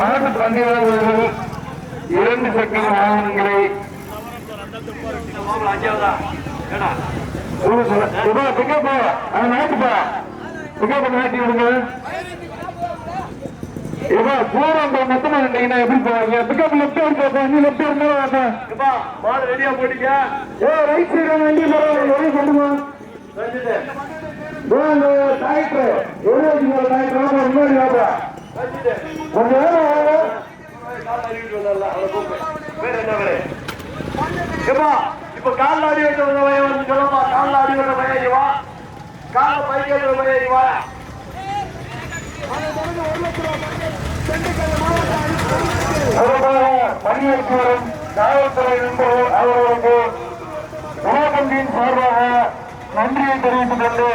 மாட்டு பந்தயவாளர்கள் இரண்டு சக்கர வாகனங்களை பிக்கப்பா அதை நாட்டுப்பா பிக்கப்பா நாட்டி விடுங்க. இப்ப பூரம் மொத்தமா இருந்தீங்கன்னா எப்படி போவாங்க? பிக்கப் லெப்ட் ஹேண்ட் போப்பா நீ லெப்ட் ஹேண்ட் மேல வாப்பா பால் ரெடியா போட்டீங்க ஏ ரைட் சைடு வண்டி பரவாயில்ல வெளியே கொண்டு போ டாக்டர் எழுபத்தி மூணு டாக்டர் முன்னாடி வாப்பா. கொஞ்சம் நேரம் இப்ப கால் ஆடி வைத்த பையன் வந்து சொல்லப்பா கால் ஆடி வைத்த பையன் இங்க வா கால பைக் ஏற்றுற பையன் இங்க வா அதற்காக பணியேற்று வரும் காவல்துறை நண்பர்கள் அவர்களுக்கு உலகத்தின் சார்பாக நன்றியை தெரிவித்துக் கொண்டு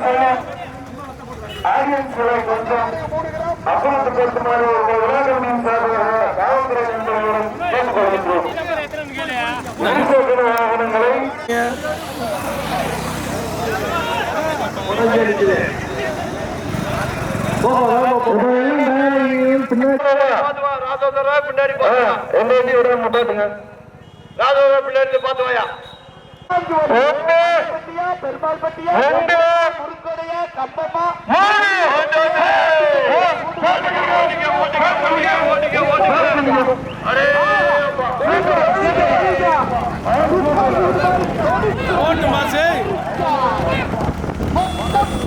செல்லும் ஆடியன்ஸ்களை கொஞ்சம் அப்புறப்படுத்துமாறு உலகத்தின் சார்பாக காவல்துறை நண்பர்களுடன் கேட்டுக்கொள்கின்றோம் இருசக்கர வாகனங்களை பின்னாடி பாத்து வா ராதோதரா பின்னாடி ஆ, பாத்து வா எந்த வண்டி விட மாட்டாங்க ராதோதரா பின்னாடி இருந்து பாத்து வாயா ஒன்று பெருமாள் பட்டியா? குறுக்கோடையா கம்பமா அரே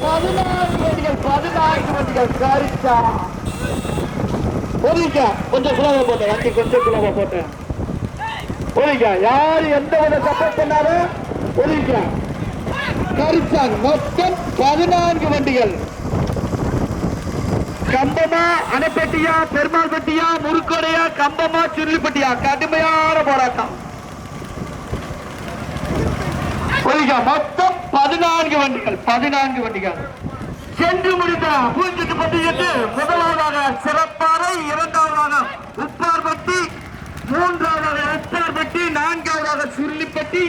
பதினான்கு வண்டிகள் பதினான்கு வண்டிகள் சரிச்சா. கொஞ்சம் குலவை போட்டேன் வண்டி கொஞ்சம் குலவை போட்டேன் ஒதுங்க யாரு எந்த வித சப்போர்ட் பண்ணாலும் ஒதுங்க கரிச்சான் மொத்தம் பதினான்கு வண்டிகள். கம்பமா அணைப்பட்டியா பெருமாள் பட்டியா முறுக்கோடையா கம்பமா சுருளிப்பட்டியா கடுமையான போராட்டம். மொத்தம் பதினான்கு வண்டிகள் பதினான்கு வண்டிகள். சென்று முடிந்த பூஞ்செட்டு பட்டியலுக்கு முதலாவதாக சிறப்பாறை இரண்டாவதாக உப்பார்பட்டி மூன்றாவதாக உப்பார்பட்டி நான்காவதாக சுருளிப்பட்டி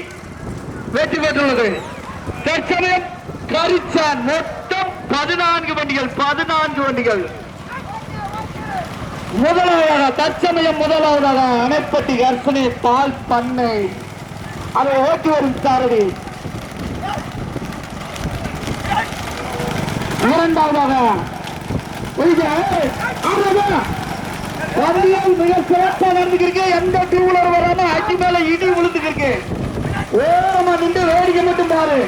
வெற்றி பெற்றுள்ளது. தற்சமயம் கரிச்சான் மொத்தம் பதினான்கு வண்டிகள் பதினான்கு வண்டிகள். முதலாவதாக தற்சமயம் முதலாவதாக அணைப்பட்டி கர்ப்பனை பால் பண்ணை. அதை ஓட்டி வரும் சாரதி. இரண்டாவதாக ஒய்யா, வண்டியில் மிக சிறப்பாக நடந்துக்கிருக்கு எந்த டூ வீலர் வராம அடி மேல இடி விழுந்துக்கிருக்கு ஓரமா நின்று வேடிக்கை மட்டும் பாரு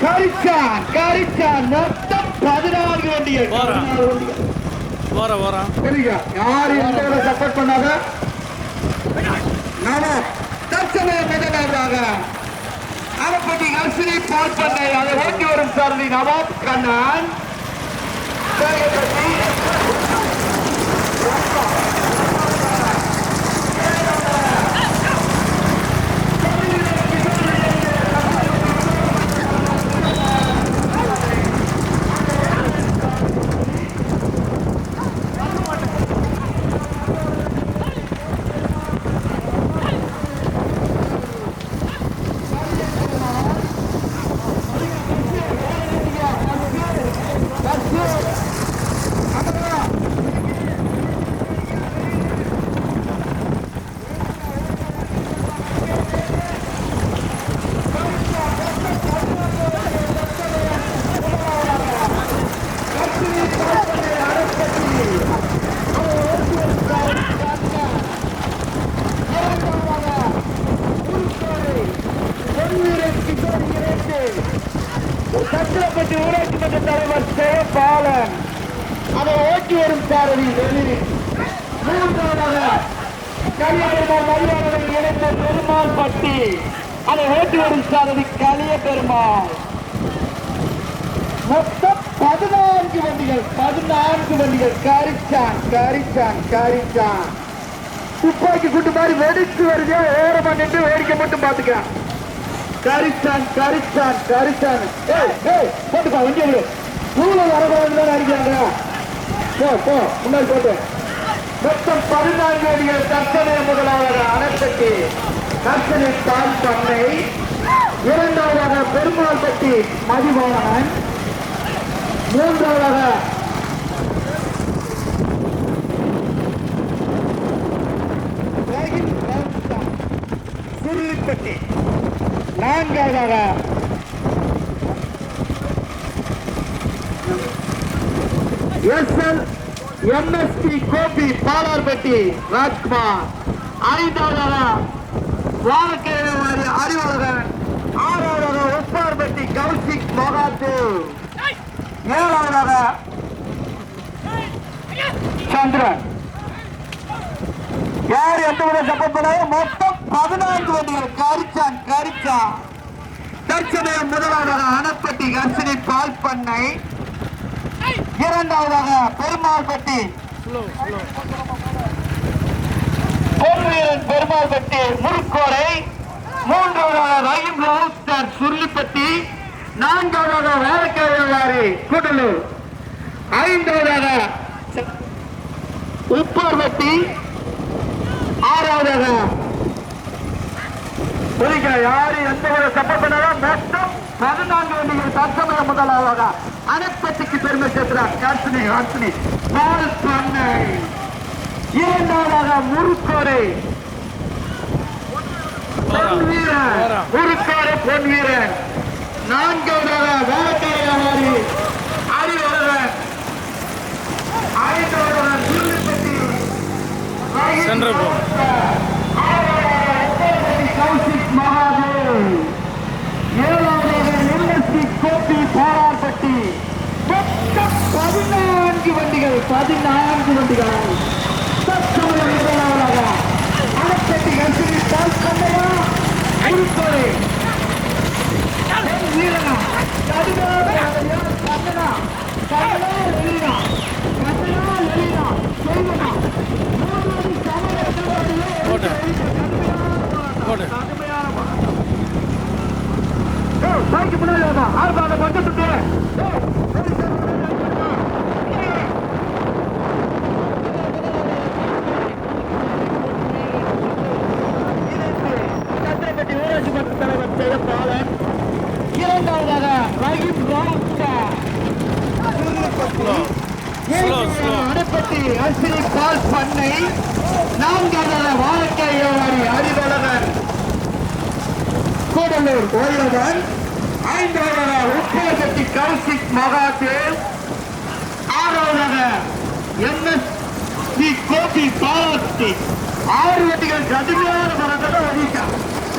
கரிச்சா கரிச்சா மொத்தம் பதினான்கு வண்டிகள் போற. போறான் சரிங்க. யாரு எந்த சப்போர்ட் பண்ணாத நாம தற்சமயம் முதலாவதாக அரைப்பட்டி அரிசினை பால் பண்ணை அதை ஓட்டி வரும் சாரதி நவாப் கண்ணன் சத்திரப்பட்டி ஊராட்சி மன்ற தலைவர் சிவபாலன் அதை ஓட்டி சாரதி வெளியே மூன்றாவதாக கலியபெருமாள் இணைந்த பெருமாள் பட்டி அதை ஓட்டி வரும் சாரதி கலிய பெருமாள் மொத்தம் பதினான்கு வண்டிகள் பதினான்கு வண்டிகள். காரிச்சான் காரிச்சான் காரிச்சான். துப்பாக்கி குண்டு மாதிரி வெடிச்சு வருது. ஓரமா நின்று வேடிக்கை மட்டும் பாத்துக்கலாம் கரிச்சான் கரிச்சான் கரிச்சான். ஏய் போட்டுப்பா வண்டி விடு. தூள வரக்கூடாது அடிக்கிறாங்க. போ போ முன்னாடி போட்டு. மொத்தம் பதினான்கு அடிகள் கற்பனை முதலாளர் அணைக்கட்டி. கற்பனை பால் பண்ணை இரண்டாவதாக பெருமாள்பட்டி மதிவானன். மூன்றாவதாக சுருளிப்பட்டி நான்காவதாக எம்எஸ்டி கோபி பாலார்பட்டி ராஜ்குமார். ஐந்தாவதாக வாழக்கிழமை அறிவாளர் ஆறாவதாக உப்பார்பட்டி கௌசிக் மொகாத்து. ஏழாவதாக சந்திரன். யார் எந்த விட சப்போர்ட் மொத்தம் பதினான்கு வண்டிகள். கரிச்சான் கரிச்சான் தற்சமயம் முதலாவதாக அணப்பட்டி கர்சினி பால் பண்ணை இரண்டாவதாக பெருமாள்பட்டி பொன்வீரன் பெருமாள்பட்டி முறுக்கோரை மூன்றாவதாக ரயில் ராவுத்தர் சுருளிப்பட்டி நான்காவதாக வேலைக்காரி கூடலூர். ஐந்தாவதாக உப்பார்பட்டி ஆறாவதாக புரிக்க யாரு எந்த ஒரு சப்போர்ட் பண்ணாலும் மொத்தம் பதினான்கு வண்டிகள் தற்சமய முதலாவதாக அணைப்பட்டிக்கு பெருமை சேர்க்கிறார் கார்த்தினி கார்த்தினி பால் பண்ணை. இரண்டாவதாக முறுக்கோடை பொன் வீரன். முறுக்கோடை பொன் வீரன். நான்காவதாக வேலைக்காரி அறிவழகன் ஐந்தாவதாக சுருளிப்பட்டி சென்ட்ரல் போ. கௌசிக் மகாதேவ் ஏழாவதாக எம்எஸ்சி கோபி பாராப்பட்டி மொத்தம் பதினான்கு பதினான்கு வண்டிகள் தற்சமயம் முதலாவதாக அணைப்பட்டி கசினி பால் கண்டையா ஐந்தோரை வீரனா. கடுமையாக கண்ணனா. கண்ணனா லெலினா. கண்ணனா லெலினா. செய்வனா மூணு சமய போட்டு பைக்கு முன்னாடி ஆறு அந்த பக்கத்துக்கு மன்ற தலைவர் ஜெயபாலன் இரண்டாவதாக ரஹீம். அணைப்பட்டி அஸ்வினி பால் பண்ணை நான்காவதாக வாழ்க்கை வியாபாரி அறிவழகன் கூடலூர் ஓய்வதன் ஐந்தாவதாக உப்பேகத்தி கௌசிக் மகாதேவ். ஆறாவதாக எம்எஸ் சி கோபி பாலாத்தி ஆறு வண்டிகள் கடுமையான மரத்தை வகிக்கா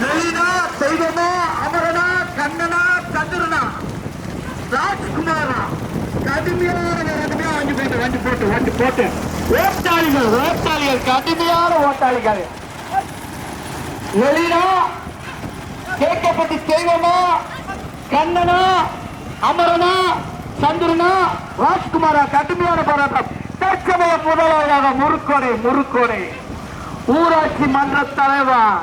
லலிதா தெய்வமா அமரனா கண்ணனா சந்திரனா? ராஜ்குமாரா? கடுமையான கடுமையா வண்டி போயிட்டு வண்டி போட்டு வண்டி போட்டு. ஓட்டாளிகள் ஓட்டாளிகள் கடுமையான ஓட்டாளிகள். லலிதா கேட்கப்பட்டு தெய்வமா கண்ணனா அமரனா சந்திரனா ராஜ்குமாரா கடுமையான போராட்டம். தற்சமய முதலாவதாக முறுக்கோடை முறுக்கோடை. ஊராட்சி மன்ற தலைவர்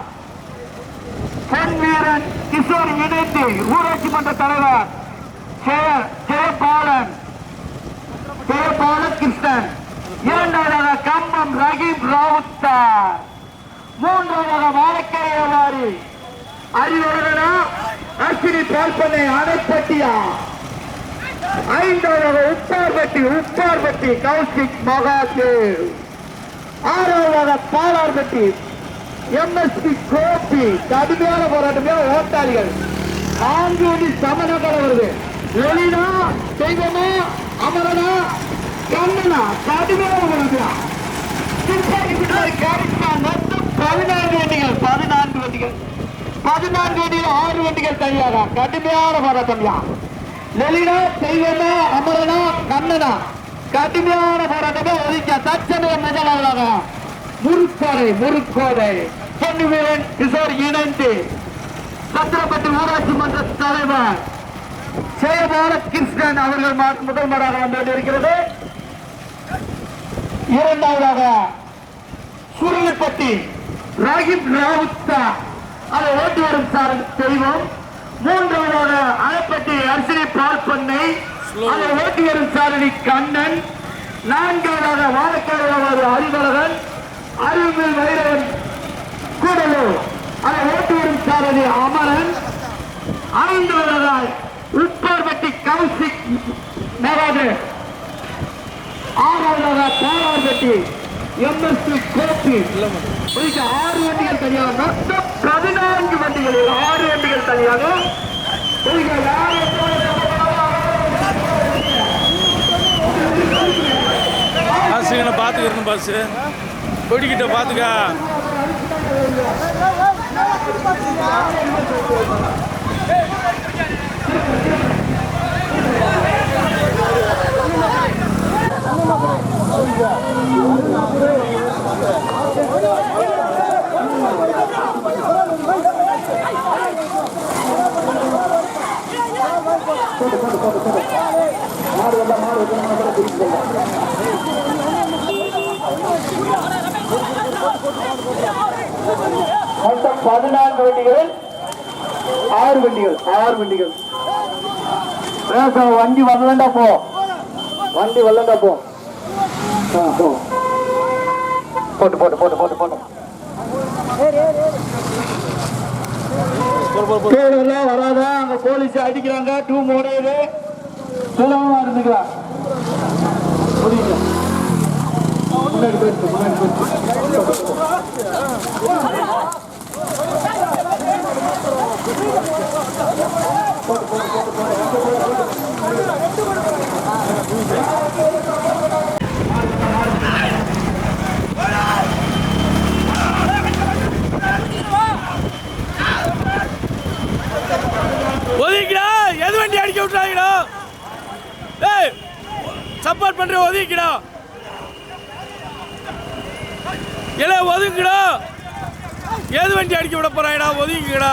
பொன்வீரன் கிஷோர் இணைந்து ஊராட்சி மன்ற தலைவர் ஜெயபாலன் ஜெயபாலன் கிருஷ்ணன். இரண்டாவதாக கம்பம் ரஹீம் ராவுத்தா மூன்றாவதாக வாழக்கை வியாபாரி அறிவழகனா அஸ்வினி பால்பனை அணைப்பட்டியா. ஐந்தாவதாக உப்பார்பட்டி உப்பார்பட்டி கௌசிக் மகாதேவ். ஆறாவதாக பாலார்பட்டி எம்எஸ்பி கோபி கடுமையான போராட்டமே ஓட்டாளிகள் நான்கு வண்டி சமநகர வருது எலினா தெய்வமா அமரனா கண்ணனா கடுமையான போராட்டம்? பதினான்கு வண்டிகள் பதினான்கு வண்டிகள் பதினான்கு வண்டிகள் ஆறு வண்டிகள் தனியாக கடுமையான போராட்டம் யார் லலிதா தெய்வமா அமரனா கண்ணனா? கடுமையான போராட்டமே ஒதுக்க முறுக்கோடை முறுக்கோடை பொன்னுவீரன் கிஷோர் இணைந்து சத்திரப்பட்டி ஊராட்சி மன்ற தலைவர் ஜெயபால கிருஷ்ணன் அவர்கள் முதல்வராக முதல் வந்து கொண்டிருக்கிறது இரண்டாவதாக சுருளிப்பட்டி ராகிப் ராவுத்தா. அதை ஓட்டி வரும் சார் தெய்வம். மூன்றாவதாக அணைப்பட்டி அரிசினி பால் பண்ணை அதை ஓட்டி வரும் சாரணி கண்ணன். நான்காவதாக வாழக்காடு அறிவழகன். அறிவுமில் வைரவன் கூடலூர். அதை ஓட்டி வரும் சாரதி அமரன். ஐந்தாவதாக உப்பார்பட்டி கௌசிக் மகாதேவ் ஆறாவதாக பாலார்பட்டி எம்எஸ்சி கோப்பி உள்ளிட்ட ஆறு வண்டிகள் தனியாக. மொத்தம் பதினான்கு வண்டிகளில் ஆறு வண்டிகள் தனியாக. பாத்துக்கிறேன் பாஸ் இங்கே பார்த்துக்கிறணும் மாடு மாடு பார்த்துக்கா பதினான்கு வண்டிகள் ஆறு வண்டிகள் ஆறு வண்டிகள். வண்டி வரலண்டா போ. வண்டி வரலண்டா போ. போட்டு போட்டு போட்டு போட்டு போட்டு. கேடுலாம் வராத அங்க போலீஸ் அடிக்கிறாங்க டூ மோடையுது சுலபமா இருந்துக்கலாம். புரியுது? முன்னாடி போயிருக்கு முன்னாடி போயிருக்கு ஒதுக்கிடா. எது வண்டி அடிக்க விட்றாங்கடா ஏய் சப்போர்ட் பண்ற ஒதுக்கிடா. இல்ல ஒதுக்குடா எது வண்டி அடிக்க விட போறாங்கடா ஒதுக்கிடா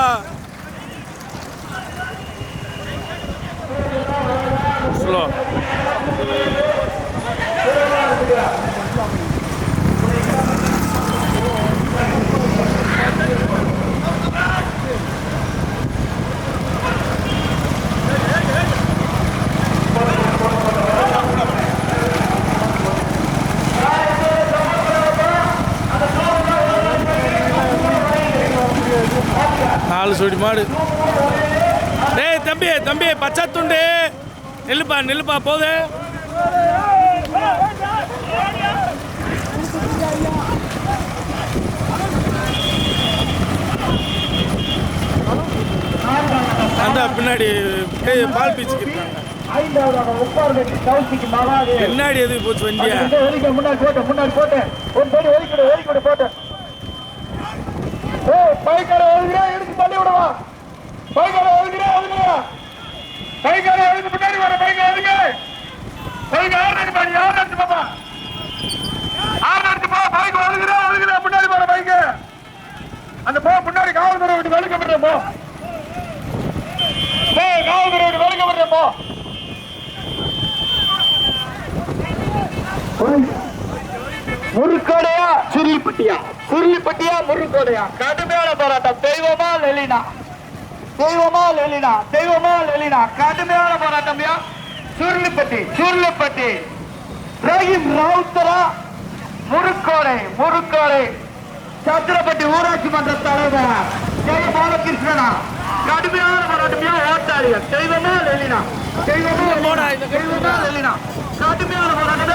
ষোলো நில்லுப்பா போது அந்த பின்னாடி பால் பீச்சுக்கு ஐந்தாவது பின்னாடி எதுக்கு போச்சு வண்டியா? முன்னாடி போட்டு முன்னாடி போட்டு ஒரு படி ஒலிக்கிடு ஒலிக்கிடு போட்டு ஓ பைக்கார எடுத்து தள்ளி விடுவா? பைக்கடை ஒழுகிறா ஒழுகிறா பைக்கார ஒழுங்கு முன்னாடி வர பைக்க ஒழுங்க பைக்க ஆறு நடத்து பாடி ஆறு நடத்து பாப்பா. ஆறு நடத்து போ பைக் ஒழுகிறா ஒழுகிறா முன்னாடி வர பைக்க. அந்த போ முன்னாடி காவல்துறை விட்டு வெளுக்க விடுறேன் போ. போ காவல்துறை விட்டு வெளுக்க விடுறேன் போ. முறுக்கோடையா சுருளிப்பட்டியா சுருளிப்பட்டியா முறுக்கோடையா கடுமையான போராட்டம். தெய்வமா லெலினா தெய்வமா லெலினா தெய்வமா லெலினா கடுமையான போராட்டம்யா சுருளிப்பட்டி சுருளிப்பட்டி. ரஹீம் ரவுத்தரா முறுக்கோடை முறுக்கோடை சத்திரப்பட்டி ஊராட்சி மன்ற தலைவர் ஜெய பாலகிருஷ்ணனா. கடுமையான போராட்டம்யா ஓட்டாளிகள். தெய்வமா லெலினா தெய்வமா தெய்வமா லெலினா கடுமையான போராட்டம்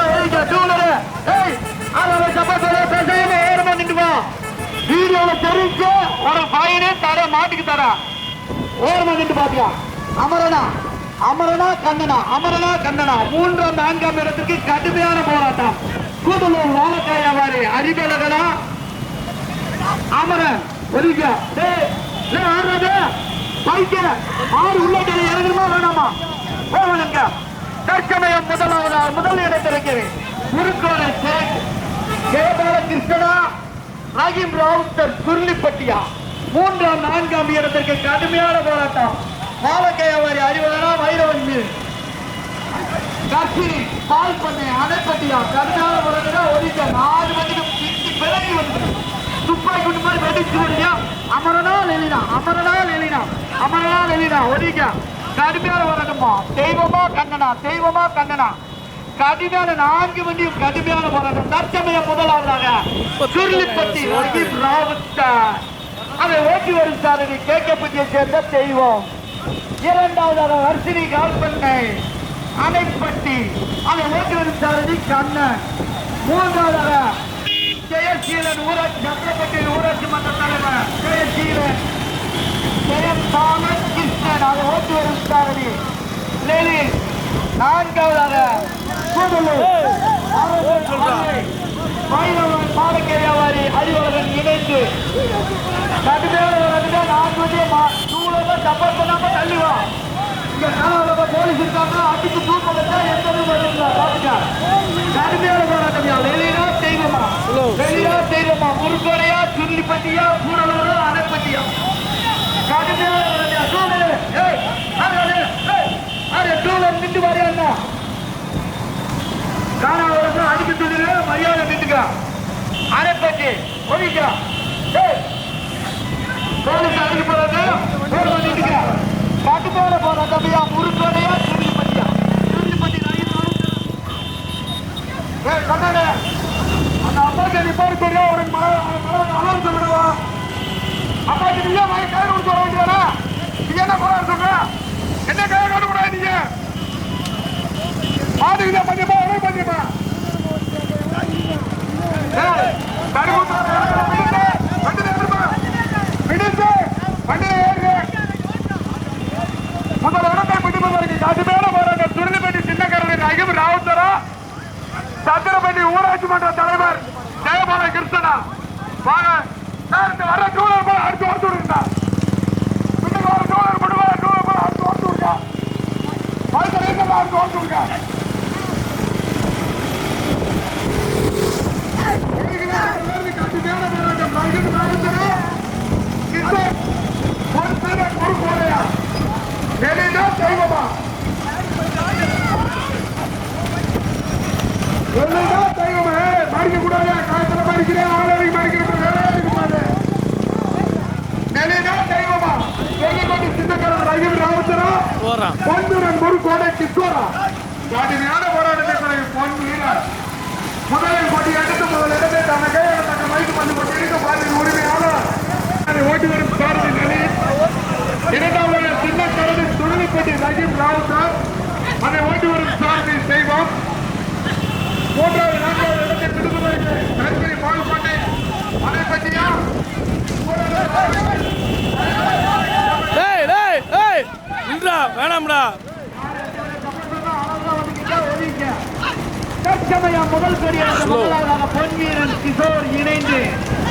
வீடியோல தெரிஞ்சு ஒரு ஃபைனே தர மாட்டுக்கு தர. ஓரமா நின்று பாத்தியா? அமரனா அமரனா கண்ணனா அமரனா கண்ணனா. மூன்றாம் நான்காம் இடத்திற்கு கடுமையான போராட்டம். கூடலூர் வாழக்காய் வியாபாரி அறிவலகனா அமரன் ஒதுங்க ஆடுறது? பைக்க ஆறு உள்ளே இறங்குமா வேணாமா? போவனுங்க தற்சமயம் முதலாவதா முதல் இடத்திற்கு முருக்கோண சேக் கேபால கிருஷ்ணனா ரஹீம் ராவுத்தர் சுருளிப்பட்டியா மூன்றாம் நான்காம் இடத்திற்கு கடுமையான போராட்டம். வாழக்கையவாரி அறிவதனா வைரவன் மீது. கட்சி பால் பண்ணை அணைப்பட்டியா கடுமையான போராட்டம் ஒதுக்க நாலு மணிக்கு பிறகு வந்து துப்பாக்கி குண்டு மாதிரி வெடிச்சு வருதியா அமரனா லெலினா அமரனா லெலினா அமரனா லெலினா ஒதுக்க கடுமையான போராட்டமா. தெய்வமா கண்ணனா தெய்வமா கண்ணனா. கடுமையான நான்கு மணியும் கடுமையான போராட்டம். தற்சமயம் முதலாவதாக சுருளிப்பட்டி ரஹீம் ராவுத்த அதை ஓட்டி வரும் சாரதி கேட்கப்பட்டியை சேர்ந்த தெய்வம். இரண்டாவதாக வர்ஷினி கால்பண்ணை அணைப்பட்டி அதை ஓட்டி வரும் சாரதி கண்ணன். மூன்றாவதாக ஜெயசீலன் ஊராட்சி சத்திரப்பட்டி ஊராட்சி மன்ற தலைவர் ஜெயசீலன். ஜெயசாமன் கிருஷ்ணன் அதை ஓட்டு வரும் சாரதி லெலி நான்காவதாக கூடலூர். வைணவன் பாலக்கே வியாபாரி அறிவழகன் இணைந்து சப்போர்ட் பண்ணாம தள்ளுவா இங்க காலாவளவ போலீஸ் இருக்காங்க அடிச்சு தூக்க வச்சா எந்த பாத்துக்க கடுமையான போராட்டம்யா வெளியிலா தெய்வமா? வெளியிலா தெய்வமா? முருகோடையா சுருளிப்பட்டியா கூடலூரா அணைப்பட்டியா? கடுமையான நின்று வரையா காணாவரசு அடிக்க சொல்லுங்க மரியாதை நின்றுக்கா அரைப்பட்டு ஒழிக்கா போலீஸ் அடிக்க போறது போர் பண்ணிட்டுக்க பட்டு போல போற தம்பியா? முருக்கோடையா சுருளிப்பட்டியா திருச்சி ஏய் கண்ணாடே. அந்த அப்பாக்கு நீ போர் தெரியா ஒரு மழை மழை சொல்லிடுவா அப்பாக்கு நீ ஏன் கை கொடுத்து வர வேண்டியதானே? நீ என்ன போறாரு சொல்ற? என்ன கை கொடுக்க போறா நீங்க ஆடுகிற பண்ணிப்பா ஒரே பண்ணியமா முதல் இடத்தை பிடிப்பதற்கு கடுமையான போராட்டம் துருளிப்பட்டி சின்னக்கரன் ஐயம் ராவுத்தரா சத்திரப்பட்டி ஊராட்சி மன்ற தலைவர் ஜெயபால கிருஷ்ணனா வாங்க சார் இந்த வர டூலர் போல அடுத்து ஓட்டு விடுங்க பின்னுக்கு வர டூலர் போடுவா டூலர் போல அடுத்து ஓட்டு விடுங்க அடுத்து அடுத்து ஓட்டு விடுங்க போறான். பொன்னுடன் ஒரு கோடை கிஸ்வரா கடுமையான போராட்டத்தை பொன் முதலில் கொடி எடுத்து முதல் இடத்தை தனக்கே தக்க மைக்கு பண்ணி கொண்டிருக்க பாட்டின் உரிமையாளர் ஓட்டி வரும் சாரதி நிலை இரண்டாவது சின்ன கரடி துணிப்பட்டி ரஹீம் ராவுத்தர் அதை ஓட்டி வரும் சாரதி செய்வோம் மூன்றாவது நான்காவது இடத்தை பிடிப்பதற்கு நன்மை பாகுபாட்டை அதை பற்றியா? வேணாம்டா. தற்சமயம் முதல் கொடியாக முதலாவதாக பொன்வீரன் கிஷோர் இணைந்து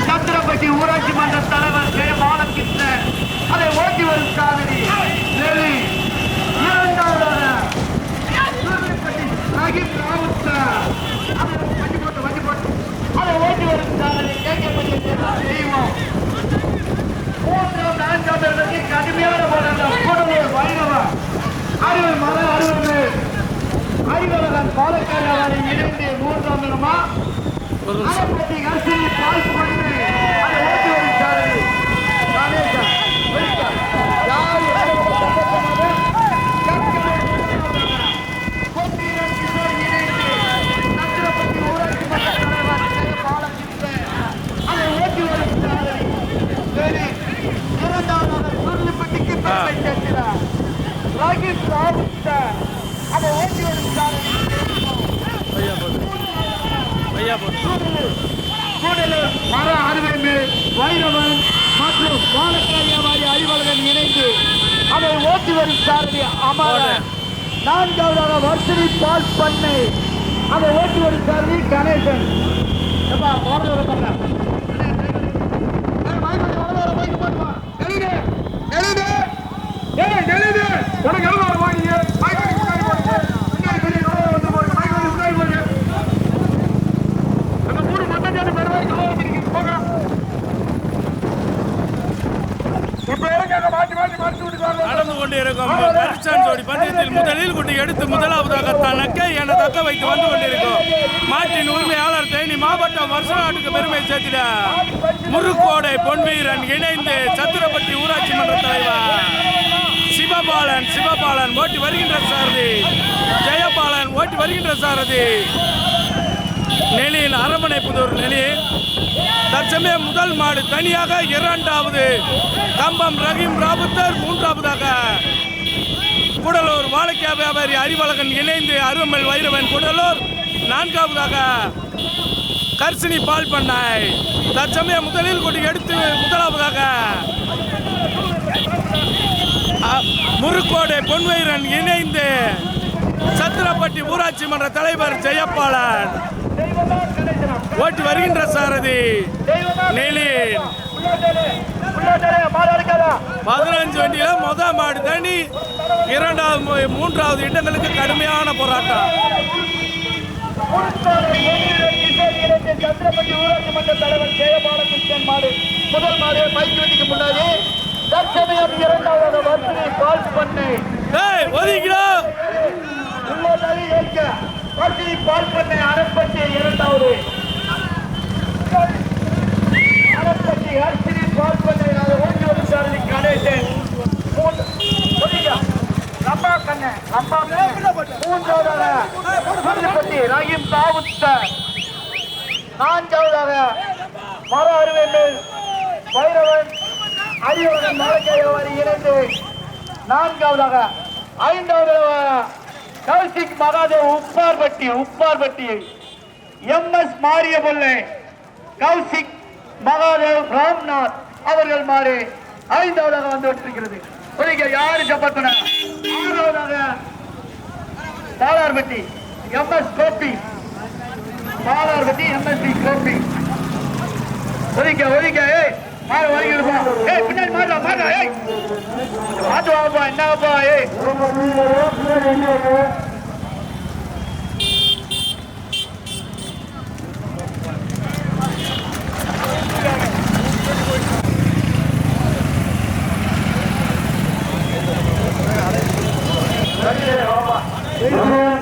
சத்திரப்பட்டி ஊராட்சி மன்ற தலைவர் ஜெய பாலகிருஷ்ணன் அதை ஓட்டி வரும் சாதனை டெல்லி இரண்டாவதாக ரஹீம் ராவுத்தர் அதை வண்டி போட்டு வண்டி போட்டு அதை ஓட்டி வரும் சாதனை கடுமையான போராட்டம் கூடலூர் வைணவன் அறுபது மர அறுபது அறிவழகன் பாலக்காடு இணைந்து மூன்றாம் இடமா ஒரு நிமிஷம் அரைப்பட்டி கர்சினி பாஸ் பண்ணி அதை ஓட்டி வரும் சாரதி கணேசன் வெளிச்சம். யார் எவ்வளவு சத்தமாக பொன்னியின் கிஷோர் இணைந்து சத்திரப்பட்டி ஊராட்சி மன்ற தலைவர் ஜெய பாலகிருஷ்ணன் அதை ஓட்டி வரும் சாரதி சரி இரண்டாவதாக சுருளிப்பட்டிக்கு பெருமை சேர்க்கிறார் ராகேஷ் ராவுத்தர் அதை ஓட்டி வரும் சாரதி பையா போட்டு பையா போட்டு கூடலூர் மர அறுவை மேல் வைரவன் மற்றும் வாழக்காரியாவாரி அறிவழகன் இணைந்து அதை ஓட்டி வரும் சாரதி அமர நான்காவதாக வர்ஷினி பால் பண்ணை அதை ஓட்டி வரும் சாரதி கணேசன் எப்பா போறது ஒரு பண்ண உனக்கு எவ்வளவு வாங்கிங்க மைக்கு முன்னாடி போடுங்க பின்னாடி பெரிய கவலை வந்து போடுங்க மைக்கு முன்னாடி போடுங்க அந்த மூணு மட்டஞ்சாட்டு பேர் வரைக்கும் கவலை வச்சிருக்கீங்க போங்க இப்ப இருக்க மாற்றி மாற்றி மாற்றி விட்டுக்காங்க நடந்து கொண்டிருக்கும் பரிசான் ஜோடி பந்தயத்தில் முதலில் கொண்டு எடுத்து முதலாவதாக தனக்கு என தக்க வைத்து வந்து கொண்டிருக்கும் மாட்டின் உரிமையாளர் தேனி மாவட்டம் வருஷநாட்டுக்கு பெருமை சேர்த்திட முருக்கோடை பொன்வீரன் இணைந்து சத்திரப்பட்டி ஊராட்சி மன்ற தலைவர் சிவபாலன் சிவபாலன் ஓட்டி வருகின்ற சாரதி ஜெயபாலன் ஓட்டி வருகின்ற சாரதி. நெலியின் அரண்மனை புதூர் நெலி. தற்சமயம் முதல் மாடு தனியாக இரண்டாவது கம்பம் ரஹீம் ராபுத்தர் மூன்றாவதாக கூடலூர் வாழைக்கா வியாபாரி அறிவழகன் இணைந்து அருமல் வைரவன் கூடலூர். நான்காவதாக தர்சினி பால் பண்ணாய் தற்சமயம் முதலில் கொண்டு எடுத்து முதலாவதாக முறுக்கோடு பொன்வயிரன் இணைந்து சத்திரப்பட்டி ஊராட்சி மன்ற தலைவர் ஜெயபாலன் ஓட்டி வருகின்ற சாரதி. நெலின் பதினஞ்சு வண்டியில முத மாடு தனி இரண்டாவது மு- மூன்றாவது இடங்களுக்கு கடுமையான போராட்டம் சந்திரபதி ஊராட்சி மன்ற தலைவர் ஜெயபாலகிருஷ்ணன் மாடு முதல் மாடு பைக் வண்டிக்கு முன்னாடி தற்சமயம் இரண்டாவது வசதி பால் பண்ணை ஏய் ஒதுக்கிடா உள்ளதாரி ஏற்க வசதி பால் பண்ணை அரண்பட்டி இரண்டாவது அரண்பட்டி ஹர்ஷினி பால் பண்ணை நான்காவதாக மர அருவேந்தர் பைரவன் அரியவன் மலக்கையவர் இணைந்து. நான்காவதாக ஐந்தாவதாக கௌசிக் மகாதேவ் உப்பார்பட்டி உப்பார்பட்டி. எம் எஸ் மாரியபொல்லை கௌசிக் மகாதேவ் ராம்நாத் அவர்கள் மாறி ஐந்தாவதாக வந்து விட்டிருக்கிறது ஒதுங்க யாரு சப்பத்தன ஆறாவதாக Palarpatti M S Gopi. Palarpatti MSP Gopi. ஒதுக்க ஒதுக்க ஏய் மாற ஒதுக்கிடுப்பா ஏய் பின்னாடி மாறா மாறா ஏய். மாத்து என்னப்பா ஏய். Amen.